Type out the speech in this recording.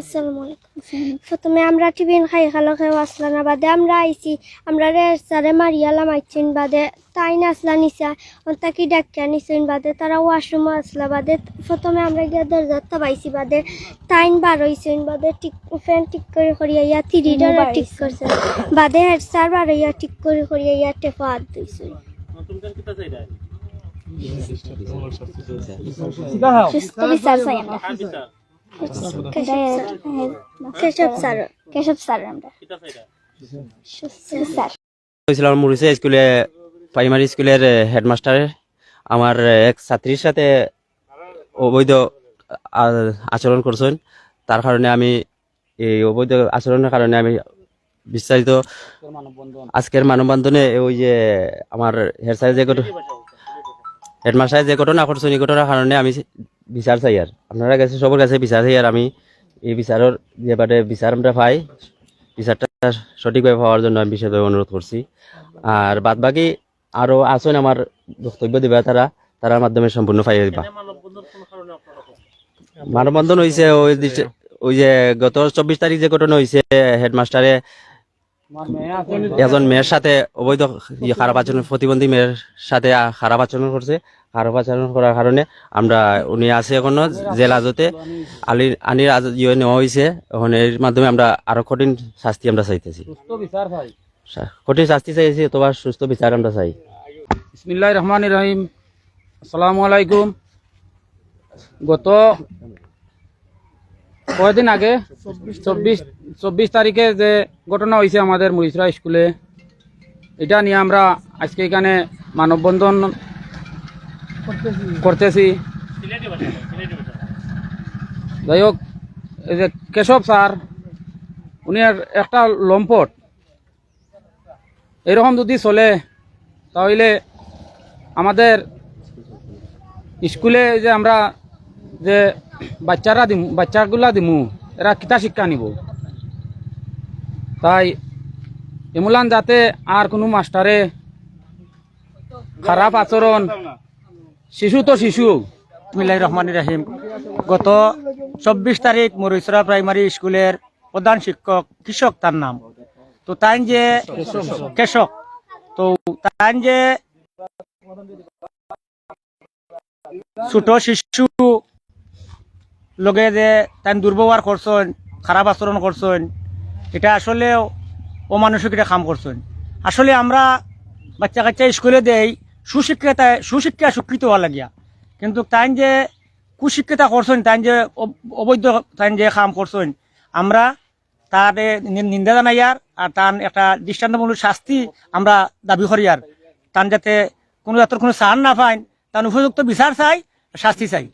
আসসালামু আলাইকুম। প্রথমে আমরা টিফিন খাই খালো খেয়ে আসলা না বাদে আমরা আইছি। আমরা রে সারে মারিয়ালাম আইছিন বাদে তাই না আসলা নিচা তাকি ডাকিয়া নিছেন বাদে? তারা ওয়াশরুমে আসলা বাদে। প্রথমে আমরা গিয়া দরজাটা পাইছি বাদে। তাইন বার হইছেন বাদে ঠিক ফ্যান ঠিক করে করিয়া ইয়া থ্রিডার ঠিক করছে বাদে হেড স্যার বার হইয়া ঠিক করে করিয়া ইয়া টেপা হাত দিয়েছেন সুস্থ বিচার চাই আমরা। কেশব স্যার কেশব স্যার আমরা স্যার হয়েছিল মুরিসা স্কুলে প্রাইমারি স্কুলের হেডমাস্টার আমার এক ছাত্রীর সাথে অবৈধ আচরণ করছেন। তার কারণে আমি এই অবৈধ আচরণের কারণে আমি বিস্তারিত আজকের মানববন্ধনে ওই যে আমার হেড স্যার যে হেডমাস্টার যে ঘটনা করছেন এই ঘটনার কারণে আমি বিচার চাই আর আপনারা কাছে সবার কাছে বিচার চাই আর আমি এই বিচারের যে বাদে বিচার আমরা পাই বিচারটা সঠিকভাবে পাওয়ার জন্য আমি বিশেষভাবে অনুরোধ করছি। আর বাদ বাকি আরও আছেন আমার বক্তব্য দিবে তারা, তারার মাধ্যমে সম্পূর্ণ পাইয়ে দিবা। মানববন্ধন হয়েছে ওই ওই যে গত চব্বিশ তারিখ যে ঘটনা হয়েছে হেডমাস্টারে এজন মেয়ের সাথে অবৈধ খারাপ আচরণ প্রতিবন্ধী মেয়ের সাথে খারাপ আচরণ করছে। খারাপ আচরণ করার কারণে আমরা উনি আছে এখনও জেল হাজতে আলি আনির আজ ইয়ে নেওয়া হয়েছে এখন এর মাধ্যমে আমরা আরও কঠিন শাস্তি আমরা চাইতেছি। কঠিন শাস্তি চাইছি অথবা সুস্থ বিচার আমরা চাই। বিসমিল্লাহ রহমান রহিম। আসসালামু আলাইকুম। গত কয়দিন আগে? চব্বিশ চব্বিশ তারিখে যে ঘটনা হয়েছে আমাদের মুরিসরা স্কুলে, এটা নিয়ে আমরা আজকে এখানে মানববন্ধন করতেছি। যাই হোক, এই যে কেশব স্যার, উনি একটা লম্পট। এরকম যদি চলে, তাহলে আমাদের স্কুলে যে আমরা যে বাচ্চারা দিমু, বাচ্চাগুলা দিমু, এরা কিতা শিক্ষা নিব? তাই এমুলান যাতে আর কোনো মাস্টারে খারাপ আচরণ, শিশু তো শিশু। বিসমিল্লাহির রহমানির রাহিম। গত চব্বিশ তারিখ মরিসরা প্রাইমারি স্কুলের প্রধান শিক্ষক কৃষক তার নাম। তো তাই যে কেশক, তো তাই যে ছোট শিশু লগে যে তাই দুর্ব্যবহার করছেন, খারাপ আচরণ করছেন, এটা আসলে অমানসিক এটা কাম করছেন। আসলে আমরা বাচ্চা কাচ্চা স্কুলে দেই সুশিক্ষিতা সুশিক্ষা স্বীকৃত হওয়া লাগিয়া। কিন্তু তাই যে কুশিক্ষিতা করছেন তাই যে অবৈধ তাই যে কাম করছেন, আমরা তার নিন্দা জানাই আর আর তার একটা দৃষ্টান্তমূলক শাস্তি আমরা দাবি করি আর। তার যাতে কোনো জাতের কোনো সার না পায় তার উপযুক্ত বিচার চাই, শাস্তি চাই।